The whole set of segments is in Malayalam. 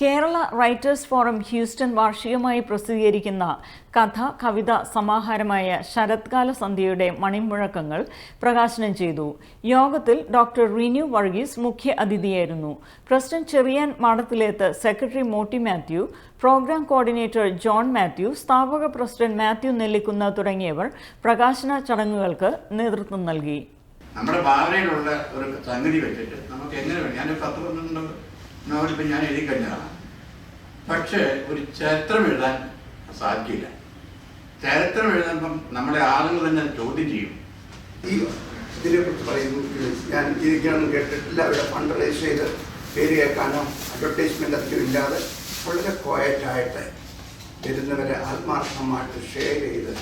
കേരള റൈറ്റേഴ്സ് ഫോറം ഹ്യൂസ്റ്റൺ വാർഷികമായി പ്രസിദ്ധീകരിക്കുന്ന കഥ കവിത സമാഹാരമായ ശരത്കാല സന്ധ്യയുടെ മണിമുഴക്കങ്ങൾ പ്രകാശനം ചെയ്തു. യോഗത്തിൽ ഡോക്ടർ റിനു വർഗീസ് മുഖ്യ അതിഥിയായിരുന്നു. President Cheriyan Madathilethu secretary Motty Mathew program coordinator John Mathew സ്ഥാപക പ്രസിഡന്റ് മാത്യു നെല്ലിക്കുന്ന തുടങ്ങിയവർ പ്രകാശന ചടങ്ങുകൾക്ക് നേതൃത്വം നൽകി. നമ്മുടെ ഒരു സംഗതി വെച്ചിട്ട് നമുക്ക് എങ്ങനെ ഞാൻ നോവലിപ്പം ഞാൻ എഴുതി കഴിഞ്ഞതാണ് പക്ഷേ ഒരു ചരിത്രം എഴുതാൻ സാധിക്കില്ല. ചരിത്രം എഴുതുമ്പം നമ്മുടെ ആളുകൾ തന്നെ ചോദ്യം ചെയ്യും. ഈ ഇതിനെക്കുറിച്ച് പറയുന്നു ഞാൻ ഇരിക്കാനൊന്നും കേട്ടിട്ടില്ല അവിടെ ഫണ്ട് റേസ് ചെയ്ത് പേര് കേൾക്കാനോ അഡ്വർടൈസ്മെന്റ് അധികം ഇല്ലാതെ വളരെ ക്വയറ്റായിട്ട് വരുന്നവരെ ആത്മാർത്ഥമായിട്ട് ഷെയർ ചെയ്ത്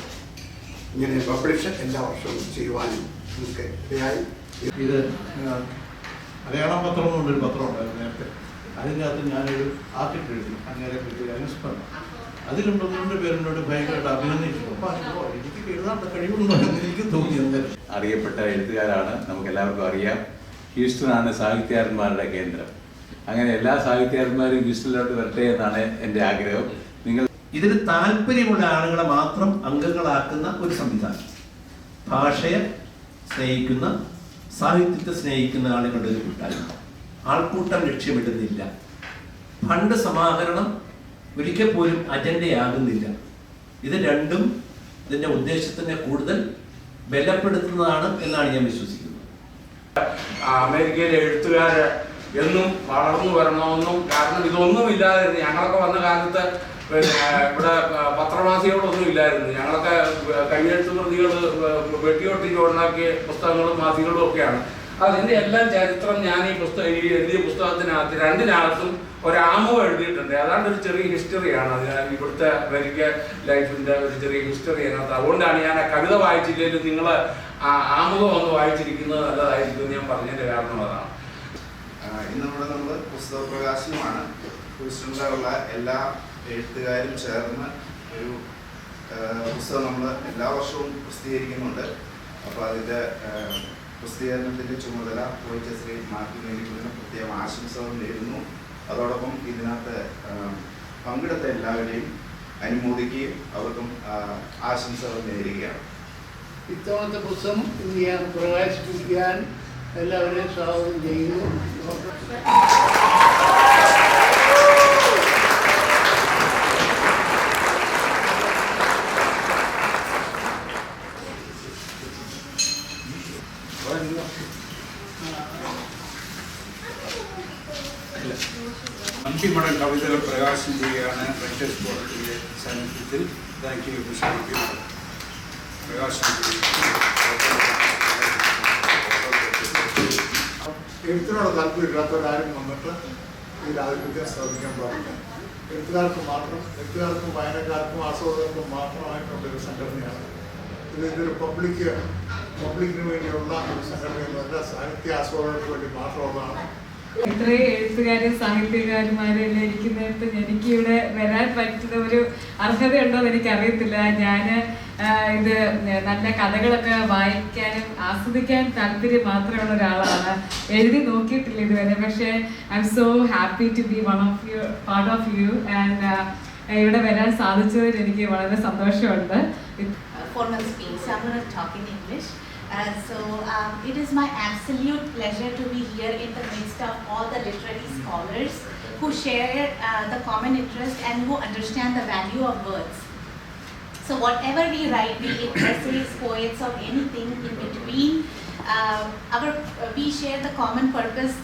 ഇങ്ങനെ പബ്ലിഷ് എല്ലാ വർഷവും ചെയ്യുവാനും നമുക്ക് ഇടയായി. ഇത് മലയാളം പത്രം എന്നുള്ളൊരു പത്രം ഉണ്ടായിരുന്നു നേരത്തെ. അതിന്റെ അകത്ത് ഞാനൊരു ആർട്ടിക്കിൾ എഴുതി. അങ്ങേരെ പറ്റി അനുസ്മരണം അതിലും പന്ത്രണ്ട് പേരെന്നോട് ഭയങ്കരമായിട്ട് അഭിനന്ദിച്ചു. അപ്പോൾ ഓ, എനിക്ക് എഴുതാൻ കഴിവുണ്ടോ എന്ന് എനിക്ക് തോന്നി അറിയപ്പെട്ട എഴുത്തുകാരാണ്. നമുക്ക് എല്ലാവർക്കും അറിയാം. ഹ്യൂസ്റ്റണാണ് സാഹിത്യകാരന്മാരുടെ കേന്ദ്രം. അങ്ങനെ എല്ലാ സാഹിത്യകാരന്മാരും ഹ്യൂസ്റ്റണിലോട്ട് വരട്ടെ എന്നാണ് എന്റെ ആഗ്രഹം. നിങ്ങൾ ഇതിൽ താല്പര്യമുള്ള ആളുകളെ മാത്രം അംഗങ്ങളാക്കുന്ന ഒരു സംവിധാനം. ഭാഷയെ സ്നേഹിക്കുന്ന സാഹിത്യത്തെ സ്നേഹിക്കുന്ന ആളുകളുടെ ഒരു കൂട്ടായ്മ. ആൾക്കൂട്ടം ലക്ഷ്യമിടുന്നില്ല. ഫണ്ട് സമാഹരണം ഒരിക്കൽ പോലും അജണ്ടയാകുന്നില്ല. ഇത് രണ്ടും ഇതിന്റെ ഉദ്ദേശത്തിനെ കൂടുതൽ ബലപ്പെടുത്തുന്നതാണ് എന്നാണ് ഞാൻ വിശ്വസിക്കുന്നത് അമേരിക്കയിലെ എഴുത്തുകാര് എന്നും വളർന്നു വരണമെന്നും കാരണം ഇതൊന്നും ഇല്ലാതിരുന്നു ഞങ്ങളൊക്കെ വന്ന കാലത്ത് പിന്നെ ഇവിടെ പത്രമാസികളൊന്നും ഇല്ലായിരുന്നു. ഞങ്ങളൊക്കെ കയ്യെഴുത്ത് പ്രതികൾ വെട്ടിയൊട്ടിച്ച് ഉണ്ടാക്കിയ പുസ്തകങ്ങളും മാസികകളും ഒക്കെയാണ്. അതിന്റെ എല്ലാം ചരിത്രം ഞാൻ ഈ പുസ്തകം ഈ എഴുതിയ പുസ്തകത്തിനകത്ത് രണ്ടിനകത്തും ഒരാമോ എഴുതിയിട്ടുണ്ട്. അതാണ്ട് ഒരു ചെറിയ ഹിസ്റ്ററിയാണ് അതിനാൽ ഇവിടുത്തെ അമേരിക്ക ലൈഫിന്റെ ഒരു ചെറിയ ഹിസ്റ്ററി അതിനകത്ത്. അതുകൊണ്ടാണ് ഞാൻ ആ കവിത വായിച്ചില്ലെങ്കിലും നിങ്ങൾ ആമുഖം ഒന്ന് വായിച്ചിരിക്കുന്നത് നല്ലതായിരിക്കും ഞാൻ പറഞ്ഞതിന്റെ കാരണം അതാണ്. ഇന്നിവിടെ നമ്മൾ പുസ്തക പ്രകാശനമാണ് എല്ലാ എഴുത്തുകാരും ചേർന്ന് ഒരു പുസ്തകം നമ്മൾ എല്ലാ വർഷവും പ്രസിദ്ധീകരിക്കുന്നുണ്ട്. അപ്പോൾ അതിന്റെ ആ, പ്രസിദ്ധീകരണത്തിന്റെ ചുമതല വഹിച്ച ശ്രീ മാർട്ടിൻ നെല്ലിക്കുന്നിന് പ്രത്യേകം ആശംസകൾ നേരുന്നു. അതോടൊപ്പം ഇതിനകത്ത് പങ്കെടുത്ത എല്ലാവരെയും അനുമോദിക്കുകയും അവർക്കും ആശംസകൾ നേരുകയാണ്. ഇത്തവണത്തെ പുസ്തകം ഇന്ത്യ പ്രകാശിപ്പിക്കാൻ എല്ലാവരെയും സ്വാഗതം ചെയ്യുന്നു. അന്തിമടം കവിതകൾ പ്രകാശനം ചെയ്യുകയാണ് റൈറ്റേഴ്സ് ഫോറത്തിന്റെ സാന്നിധ്യത്തിൽ. താങ്ക് യു പ്രകാശനം എഴുത്തിനോട് താല്പര്യമില്ലാത്തവരാരും വന്നിട്ട് ഈ രാജ്യത്തെ ശ്രദ്ധിക്കാൻ പാടില്ല. എഴുത്തുകാർക്ക് മാത്രം എഴുത്തുകാർക്കും വായനക്കാർക്കും ആസ്വാദകർക്കും മാത്രമായിട്ടുള്ളൊരു സംഘടനയാണ്. ഇത് ഇതൊരു പബ്ലിക് പബ്ലിക്കിന് വേണ്ടിയുള്ള ഒരു സംഘടനയൊന്നുമല്ല സാഹിത്യ ആസ്വാദകർക്ക് വേണ്ടി മാത്രമുള്ളതാണ്. ഇത്രയും എഴുത്തുകാരും സാഹിത്യകാരന്മാരും എല്ലാം ഇരിക്കുന്നിടത്ത് എനിക്ക് ഇവിടെ വരാൻ പറ്റുന്ന ഒരു അർഹതയുണ്ടോ എന്ന് എനിക്കറിയത്തില്ല. ഞാൻ ഇത് നല്ല കഥകളൊക്കെ വായിക്കാനും ആസ്വദിക്കാൻ താല്പര്യം മാത്രമുള്ള ഒരാളാണ്. എഴുതി നോക്കിയിട്ടില്ല ഇതുവരെ പക്ഷേ I am so happy to be one of you part of you and ഇവിടെ വരാൻ സാധിച്ചതിൽ എനിക്ക് വളരെ സന്തോഷമുണ്ട്. Four months I'm. Uh, so um, it is my absolute pleasure to be here in the midst of all the literary scholars who share uh, the common interest and who understand the value of words. So whatever we write, be it essays, poets, or anything in between, uh, our uh, we share the common purpose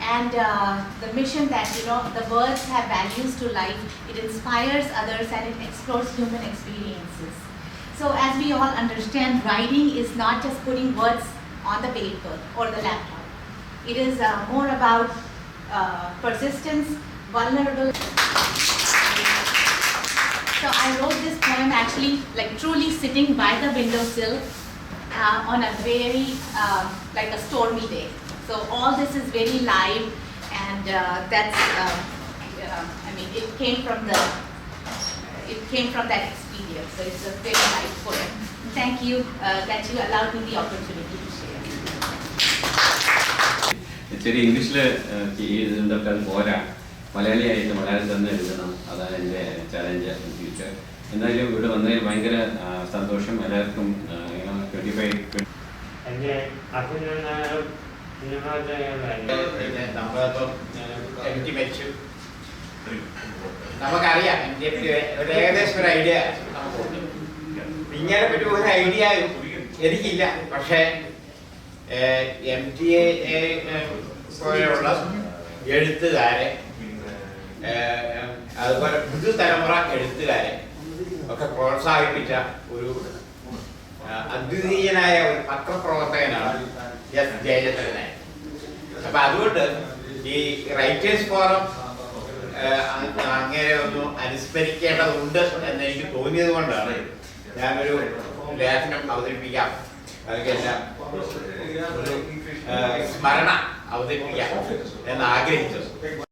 and uh, the mission that you know the words have values to life. It inspires others and it explores human experiences. So as we all understand, writing is not just putting words on the paper or the laptop. It is uh, more about uh, persistence, vulnerable. So I wrote this poem actually like truly sitting by the windowsill uh, on a very uh, like a stormy day. So all this is very live and uh, that's uh, uh, I mean it came from the it came from that experience. So it's a very for it. Thank you uh, that you allowed me the opportunity to share. ചെറിയ ഇംഗ്ലീഷിൽ എഴുതുന്നതൊക്കെ അത് പോരാ. മലയാളിയായിട്ട് മലയാളം തന്നെ എഴുതണം. അതാണ് എന്റെ ചലഞ്ച് ഇൻ ഫ്യൂച്ചർ എന്തായാലും ഇവിടെ വന്നതിൽ ഭയങ്കര സന്തോഷം. എല്ലാവർക്കും ട്വന്റി ഫൈവ് നമ്മളിപ്പം എം ടി മരിച്ചു നമുക്കറിയാം ഏകദേശം ഒരു ഐഡിയ ഇങ്ങനെ പറ്റി ഒരു ഐഡിയ എനിക്കില്ല. പക്ഷേ എം ടി എ പോലെയുള്ള എഴുത്തുകാരെ അതുപോലെ പുതുതലമുറ എഴുത്തുകാരെ ഒക്കെ പ്രോത്സാഹിപ്പിച്ച ഒരു അദ്വിതീയനായ ഒരു പത്രപ്രവർത്തകനാണ് എസ് ജയചന്ദ്രനായ അപ്പൊ അതുകൊണ്ട് ഈ റൈറ്റേഴ്സ് ഫോറം അങ്ങനെ ഒന്ന് അനുസ്മരിക്കേണ്ടതുണ്ട് എന്ന് എനിക്ക് തോന്നിയത് കൊണ്ടാണ് ഞാനൊരു ലേഖനം അവതരിപ്പിക്കാം. അതൊക്കെ സ്മരണ അവതരിപ്പിക്കാം എന്ന് ആഗ്രഹിച്ചത്.